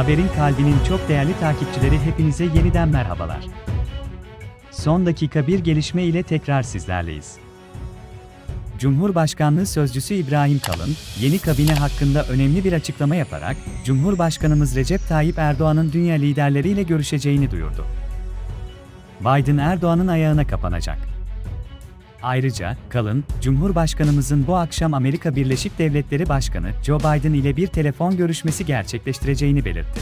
Haberin kalbinin çok değerli takipçileri hepinize yeniden merhabalar. Son dakika bir gelişme ile tekrar sizlerleyiz. Cumhurbaşkanlığı Sözcüsü İbrahim Kalın, yeni kabine hakkında önemli bir açıklama yaparak, Cumhurbaşkanımız Recep Tayyip Erdoğan'ın dünya liderleriyle görüşeceğini duyurdu. Biden Erdoğan'ın ayağına kapanacak. Ayrıca, Kalın, Cumhurbaşkanımızın bu akşam Amerika Birleşik Devletleri Başkanı Joe Biden ile bir telefon görüşmesi gerçekleştireceğini belirtti.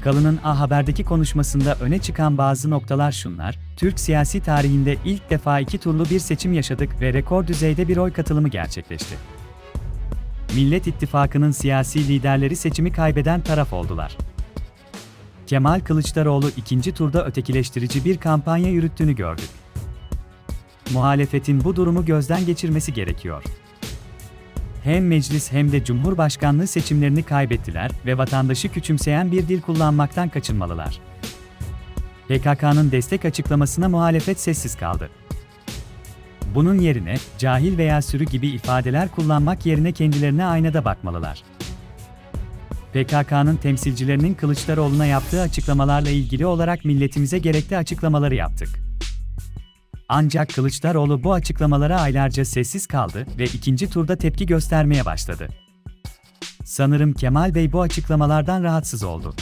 Kalın'ın A Haber'deki konuşmasında öne çıkan bazı noktalar şunlar, Türk siyasi tarihinde ilk defa iki turlu bir seçim yaşadık ve rekor düzeyde bir oy katılımı gerçekleşti. Millet İttifakı'nın siyasi liderleri seçimi kaybeden taraf oldular. Kemal Kılıçdaroğlu ikinci turda ötekileştirici bir kampanya yürüttüğünü gördük. Muhalefetin bu durumu gözden geçirmesi gerekiyor. Hem meclis hem de cumhurbaşkanlığı seçimlerini kaybettiler ve vatandaşı küçümseyen bir dil kullanmaktan kaçınmalılar. PKK'nın destek açıklamasına muhalefet sessiz kaldı. Bunun yerine cahil veya sürü gibi ifadeler kullanmak yerine kendilerine aynada bakmalılar. PKK'nın temsilcilerinin Kılıçdaroğlu'na yaptığı açıklamalarla ilgili olarak milletimize gerekli açıklamaları yaptık. Ancak Kılıçdaroğlu bu açıklamalara aylarca sessiz kaldı ve ikinci turda tepki göstermeye başladı. Sanırım Kemal Bey bu açıklamalardan rahatsız oldu.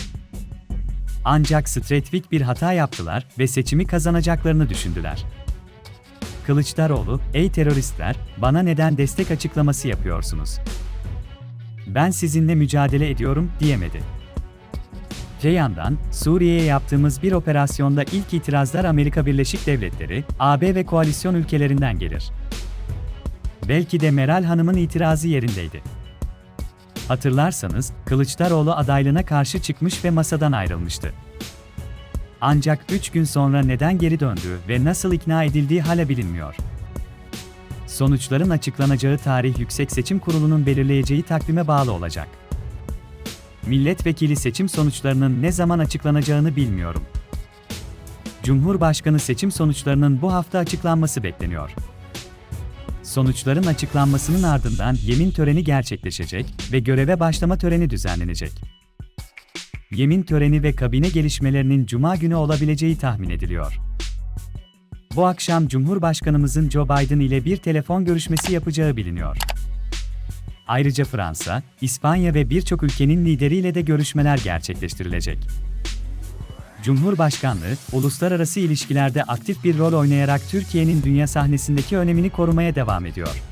Ancak stratejik bir hata yaptılar ve seçimi kazanacaklarını düşündüler. Kılıçdaroğlu, "Ey teröristler, bana neden destek açıklaması yapıyorsunuz? Ben sizinle mücadele ediyorum." diyemedi. Öte yandan, Suriye'ye yaptığımız bir operasyonda ilk itirazlar Amerika Birleşik Devletleri, AB ve koalisyon ülkelerinden gelir. Belki de Meral Hanım'ın itirazı yerindeydi. Hatırlarsanız, Kılıçdaroğlu adaylığına karşı çıkmış ve masadan ayrılmıştı. Ancak 3 gün sonra neden geri döndüğü ve nasıl ikna edildiği hala bilinmiyor. Sonuçların açıklanacağı tarih Yüksek Seçim Kurulu'nun belirleyeceği takvime bağlı olacak milletvekili seçim sonuçlarının ne zaman açıklanacağını bilmiyorum. Cumhurbaşkanı seçim sonuçlarının bu hafta açıklanması bekleniyor. Sonuçların açıklanmasının ardından yemin töreni gerçekleşecek ve göreve başlama töreni düzenlenecek. Yemin töreni ve kabine gelişmelerinin cuma günü olabileceği tahmin ediliyor. Bu akşam Cumhurbaşkanımızın Joe Biden ile bir telefon görüşmesi yapacağı biliniyor. Ayrıca Fransa, İspanya ve birçok ülkenin lideriyle de görüşmeler gerçekleştirilecek. Cumhurbaşkanlığı, uluslararası ilişkilerde aktif bir rol oynayarak Türkiye'nin dünya sahnesindeki önemini korumaya devam ediyor.